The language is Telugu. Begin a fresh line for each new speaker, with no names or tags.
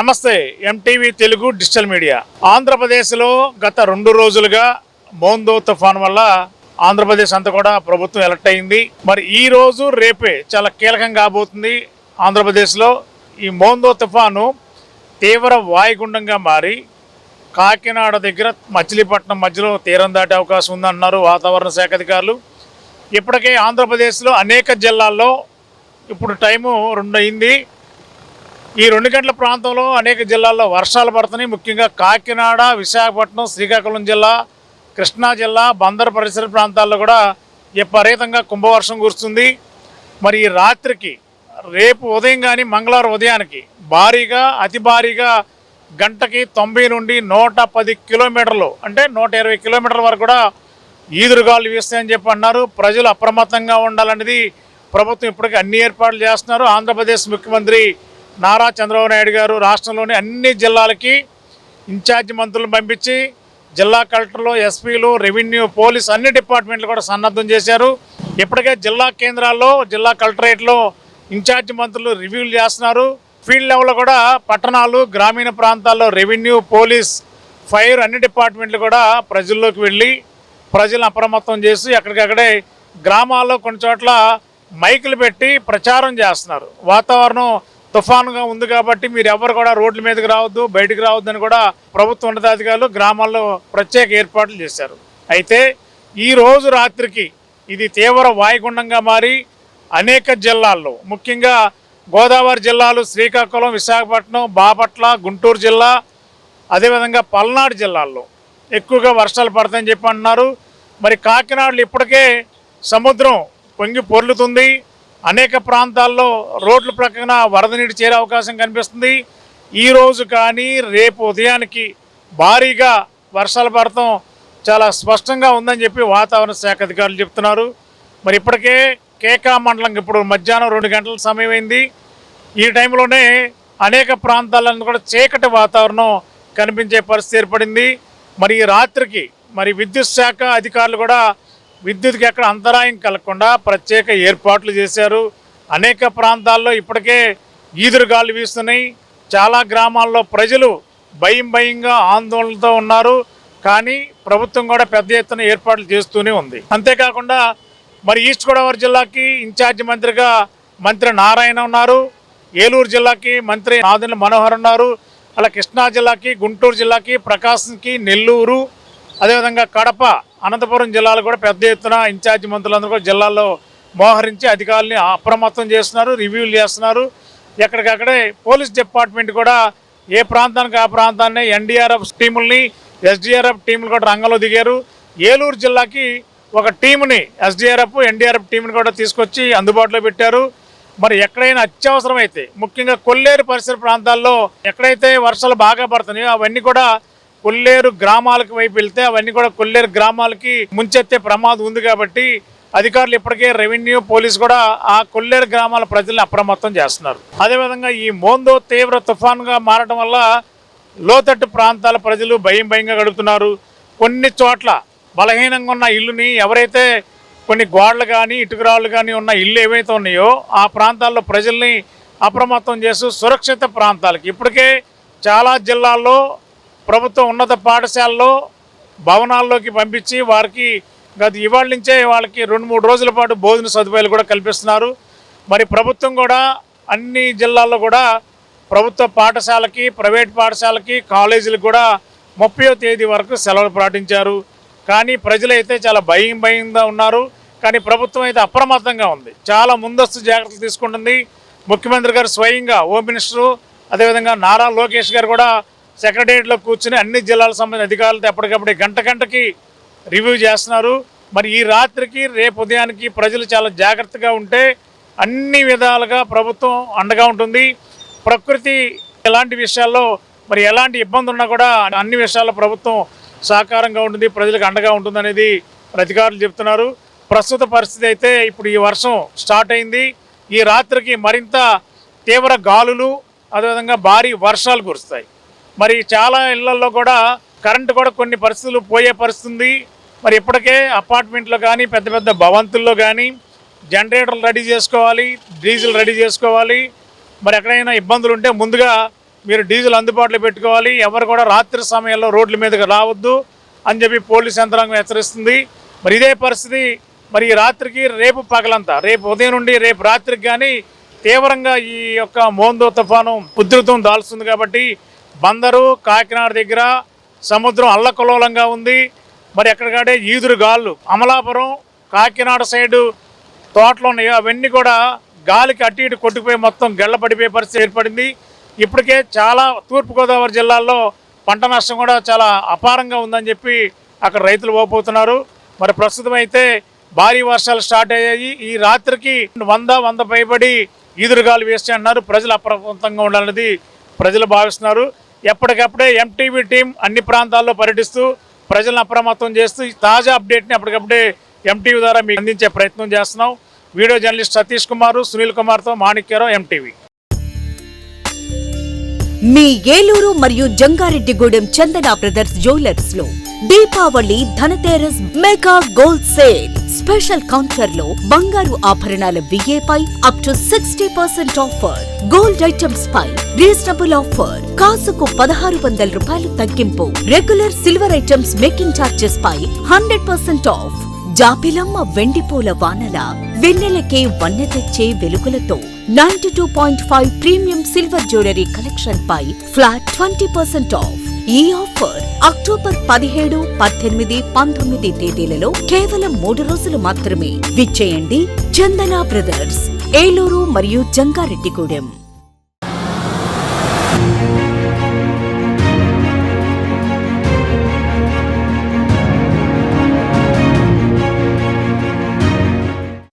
నమస్తే ఎంటీవీ తెలుగు డిజిటల్ మీడియా. ఆంధ్రప్రదేశ్లో గత రెండు రోజులుగా మోందో తుఫాన్ వల్ల ఆంధ్రప్రదేశ్ అంతా కూడా ప్రభుత్వం ఎలక్ట్ అయింది. మరి ఈ రోజు రేపే చాలా కీలకం కాబోతుంది ఆంధ్రప్రదేశ్లో. ఈ మోందో తుఫాను తీవ్ర వాయుగుండంగా మారి కాకినాడ దగ్గర మచిలీపట్నం మధ్యలో తీరం దాటే అవకాశం ఉందన్నారు వాతావరణ శాఖ అధికారులు. ఇప్పటికే ఆంధ్రప్రదేశ్లో అనేక జిల్లాల్లో ఇప్పుడు టైము రెండు అయింది ఈ రెండు గంటల ప్రాంతంలో అనేక జిల్లాల్లో వర్షాలు పడుతున్నాయి. ముఖ్యంగా కాకినాడ విశాఖపట్నం శ్రీకాకుళం జిల్లా కృష్ణా జిల్లా బందర్ పరిసర ప్రాంతాల్లో కూడా విపరీతంగా కుంభవర్షం కురుస్తుంది. మరి ఈ రాత్రికి రేపు ఉదయం కానీ మంగళవారం ఉదయానికి భారీగా అతి భారీగా గంటకి తొంభై నుండి నూట పది కిలోమీటర్లు అంటే నూట ఇరవై కిలోమీటర్ల వరకు కూడా ఈదురుగాలు వీస్తాయని చెప్పి అన్నారు. ప్రజలు అప్రమత్తంగా ఉండాలనేది ప్రభుత్వం ఇప్పటికీ అన్ని ఏర్పాట్లు చేస్తున్నారు. ఆంధ్రప్రదేశ్ ముఖ్యమంత్రి నారా చంద్రబాబు నాయుడు గారు రాష్ట్రంలోని అన్ని జిల్లాలకి ఇన్ఛార్జి మంత్రులను పంపించి జిల్లా కలెక్టర్లు ఎస్పీలు రెవెన్యూ పోలీస్ అన్ని డిపార్ట్మెంట్లు కూడా సన్నద్ధం చేశారు. ఇప్పటికే జిల్లా కేంద్రాల్లో జిల్లా కలెక్టరేట్లో ఇన్ఛార్జి మంత్రులు రివ్యూలు చేస్తున్నారు. ఫీల్డ్ లెవెల్లో కూడా పట్టణాలు గ్రామీణ ప్రాంతాల్లో రెవెన్యూ పోలీస్ ఫైర్ అన్ని డిపార్ట్మెంట్లు కూడా ప్రజల్లోకి వెళ్ళి ప్రజలను అప్రమత్తం చేసి ఎక్కడికక్కడే గ్రామాల్లో కొన్ని చోట్ల మైకులు పెట్టి ప్రచారం చేస్తున్నారు. వాతావరణం తుఫానుగా ఉంది కాబట్టి మీరు ఎవరు కూడా రోడ్ల మీదకి రావద్దు బయటికి రావద్దని కూడా ప్రభుత్వ ఉన్నతాధికారులు గ్రామాల్లో ప్రత్యేక ఏర్పాట్లు చేశారు. అయితే ఈ రోజు రాత్రికి ఇది తీవ్ర వాయుగుండంగా మారి అనేక జిల్లాల్లో ముఖ్యంగా గోదావరి జిల్లాలు శ్రీకాకుళం విశాఖపట్నం బాపట్ల గుంటూరు జిల్లా అదేవిధంగా పల్నాడు జిల్లాల్లో ఎక్కువగా వర్షాలు పడతాయని చెప్పి అంటున్నారు మరి కాకినాడలో ఇప్పటికే సముద్రం పొంగి పొర్లుతుంది. అనేక ప్రాంతాల్లో రోడ్ల ప్రక్కన వరద నీటి చేరే అవకాశం కనిపిస్తుంది. ఈరోజు కానీ రేపు ఉదయానికి భారీగా వర్షాలు పడటం చాలా స్పష్టంగా ఉందని చెప్పి వాతావరణ శాఖ అధికారులు చెప్తున్నారు. మరి ఇప్పటికే కేకా మండలం ఇప్పుడు మధ్యాహ్నం రెండు గంటల సమయం అయింది. ఈ టైంలోనే అనేక ప్రాంతాలను కూడా చీకటి వాతావరణం కనిపించే పరిస్థితి ఏర్పడింది. మరి రాత్రికి మరి విద్యుత్ శాఖ అధికారులు కూడా విద్యుత్కి ఎక్కడ అంతరాయం కలగకుండా ప్రత్యేక ఏర్పాట్లు చేశారు. అనేక ప్రాంతాల్లో ఇప్పటికే ఈదురుగాలు వీస్తున్నాయి. చాలా గ్రామాల్లో ప్రజలు భయం భయంగా ఆందోళనతో ఉన్నారు. కానీ ప్రభుత్వం కూడా పెద్ద ఎత్తున ఏర్పాట్లు చేస్తూనే ఉంది. అంతేకాకుండా మరి ఈస్ట్ గోదావరి జిల్లాకి ఇన్ఛార్జి మంత్రిగా మంత్రి నారాయణ ఉన్నారు. ఏలూరు జిల్లాకి మంత్రి నాదెండ్ల మనోహర్ ఉన్నారు. అలా కృష్ణా జిల్లాకి గుంటూరు జిల్లాకి ప్రకాశంకి నెల్లూరు అదేవిధంగా కడప అనంతపురం జిల్లాలో కూడా పెద్ద ఎత్తున ఇన్ఛార్జి మంత్రులందరూ కూడా జిల్లాల్లో మోహరించి అధికారులని అప్రమత్తం చేస్తున్నారు రివ్యూలు చేస్తున్నారు. ఎక్కడికక్కడే పోలీస్ డిపార్ట్మెంట్ కూడా ఏ ప్రాంతానికి ఆ ప్రాంతాన్ని ఎన్డీఆర్ఎఫ్ టీముల్ని ఎస్డీఆర్ఎఫ్ టీములు కూడా రంగంలో దిగారు. ఏలూరు జిల్లాకి ఒక టీముని ఎస్డీఆర్ఎఫ్ ఎన్డీఆర్ఎఫ్ టీంని కూడా తీసుకొచ్చి అందుబాటులో పెట్టారు. మరి ఎక్కడైనా అత్యవసరమైతే ముఖ్యంగా కొల్లేరు పరిసర ప్రాంతాల్లో ఎక్కడైతే వర్షాలు బాగా పడుతున్నాయో అవన్నీ కూడా కొల్లేరు గ్రామాలకు వైపు వెళ్తే అవన్నీ కూడా కొల్లేరు గ్రామాలకి ముంచెత్తే ప్రమాదం ఉంది కాబట్టి అధికారులు ఇప్పటికే రెవెన్యూ పోలీస్ కూడా ఆ కొల్లేరు గ్రామాల ప్రజల్ని అప్రమత్తం చేస్తున్నారు. అదేవిధంగా ఈ మోందో తీవ్ర తుఫాన్గా మారడం వల్ల లోతట్టు ప్రాంతాల ప్రజలు భయం భయంగా గడుపుతున్నారు. కొన్ని చోట్ల బలహీనంగా ఉన్న ఇల్లుని ఎవరైతే కొన్ని గోడలు కానీ ఇటుకురాళ్ళు కానీ ఉన్న ఇల్లు ఏవైతే ఉన్నాయో ఆ ప్రాంతాల్లో ప్రజల్ని అప్రమత్తం చేస్తూ సురక్షిత ప్రాంతాలకి. ఇప్పటికే చాలా జిల్లాల్లో ప్రభుత్వ ఉన్నత పాఠశాలలో భవనాల్లోకి పంపించి వారికి గత ఇవాళ నుంచే వాళ్ళకి రెండు మూడు రోజుల పాటు భోజన సదుపాయాలు కూడా కల్పిస్తున్నారు. మరి ప్రభుత్వం కూడా అన్ని జిల్లాల్లో కూడా ప్రభుత్వ పాఠశాలకి ప్రైవేట్ పాఠశాలకి కాలేజీలకు కూడా ముప్పయో తేదీ వరకు సెలవులు ప్రకటించారు కానీ ప్రజలైతే చాలా భయం భయంగా ఉన్నారు. కానీ ప్రభుత్వం అయితే అప్రమత్తంగా ఉంది. చాలా ముందస్తు జాగ్రత్తలు తీసుకుంటుంది. ముఖ్యమంత్రి గారు స్వయంగా హోమ్ మినిస్టరు అదేవిధంగా నారా లోకేష్ గారు కూడా సెక్రటేరియట్లో కూర్చుని అన్ని జిల్లాలకు సంబంధించిన అధికారులతో ఎప్పటికప్పుడు గంట గంటకి రివ్యూ చేస్తున్నారు. మరి ఈ రాత్రికి రేపు ఉదయానికి ప్రజలు చాలా జాగ్రత్తగా ఉంటే అన్ని విధాలుగా ప్రభుత్వం అండగా ఉంటుంది. ప్రకృతి ఎలాంటి విషయాల్లో మరి ఎలాంటి ఇబ్బంది ఉన్నా కూడా అన్ని విషయాల్లో ప్రభుత్వం సహకారంగా ఉంటుంది ప్రజలకు అండగా ఉంటుంది అనేది అధికారులు చెప్తున్నారు. ప్రస్తుత పరిస్థితి అయితే ఇప్పుడు ఈ వర్షం స్టార్ట్ అయింది. ఈ రాత్రికి మరింత తీవ్ర గాలులు అదేవిధంగా భారీ వర్షాలు కురుస్తాయి. మరి చాలా ఇళ్ళలో కూడా కరెంటు కూడా కొన్ని పరిస్థితులు పోయే పరిస్థితుంది. మరి ఇప్పటికే అపార్ట్మెంట్లో కానీ పెద్ద పెద్ద భవంతుల్లో కానీ జనరేటర్లు రెడీ చేసుకోవాలి డీజిల్ రెడీ చేసుకోవాలి. మరి ఎక్కడైనా ఇబ్బందులు ఉంటే ముందుగా మీరు డీజిల్ అందుబాటులో పెట్టుకోవాలి. ఎవరు కూడా రాత్రి సమయంలో రోడ్ల మీదకి రావద్దు అని చెప్పి పోలీస్ యంత్రాంగం హెచ్చరిస్తుంది. మరి ఇదే పరిస్థితి మరి ఈ రాత్రికి రేపు పగలంతా రేపు ఉదయం నుండి రేపు రాత్రికి కానీ తీవ్రంగా ఈ యొక్క మోందో తుఫాను ఉధృతం దాల్స్తుంది కాబట్టి బందరు కాకినాడ దగ్గర సముద్రం అల్లకలోలంగా ఉంది. మరి ఎక్కడికాడే ఈదురు గాళ్ళు అమలాపురం కాకినాడ సైడు తోటలు ఉన్నాయి. అవన్నీ కూడా గాలికి అటు ఇటు కొట్టుకుపోయి మొత్తం గెళ్ళ పడిపోయే పరిస్థితి ఏర్పడింది. ఇప్పటికే చాలా తూర్పుగోదావరి జిల్లాల్లో పంట నష్టం కూడా చాలా అపారంగా ఉందని చెప్పి అక్కడ రైతులు ఓపోతున్నారు. మరి ప్రస్తుతం అయితే భారీ వర్షాలు స్టార్ట్ అయ్యాయి. ఈ రాత్రికి వంద వంద పైబడి ఈదురుగాలు వేస్తే అన్నారు. ప్రజలు అప్రమత్తంగా ఉండాలన్నది ప్రజలు భావిస్తున్నారు. ఎప్పటికప్పుడే ఎంటీవీ టీం అన్ని ప్రాంతాల్లో పర్యటిస్తూ ప్రజలను అప్రమత్తం చేస్తూ ఈ తాజా అప్డేట్ని అప్పటికప్పుడే ఎంటీవీ ద్వారా మీకు అందించే ప్రయత్నం చేస్తున్నాం. వీడియో జర్నలిస్ట్ సతీష్ కుమార్ సునీల్ కుమార్తో మాణిక్యరావు ఎంటీవీ
మీ ఏలూరు మరియు Jangareddygudem Chandana brothers జ్యువెలర్స్లో Deepavali Dhanteras mega gold sale. Special కౌంటర్లో బంగారు ఆభరణాల విఏపై up to sixty percent offer gold items pi reasonable offer కాసుకు పదహారు వందల రూపాయలు తగ్గింపు. Regular silver items making charges పై హండ్రెడ్ పర్సెంట్ ఆఫ్ జాపిలమ్మ వెండిపూల వానల వెన్నెలకే వన్నె తెచ్చే వెలుగులతో ninety two point five premium silver jewellery collection పై ఫ్లాట్ ట్వంటీ పర్సెంట్ ఆఫ్. ఈ ఆఫర్ అక్టోబర్ పదిహేడు పద్దెనిమిది పంతొమ్మిది తేదీలలో కేవలం మూడు రోజులు మాత్రమే. విచ్చేయండి చందన బ్రదర్స్ ఏలూరు మరియు జంగారెడ్డిగూడెం.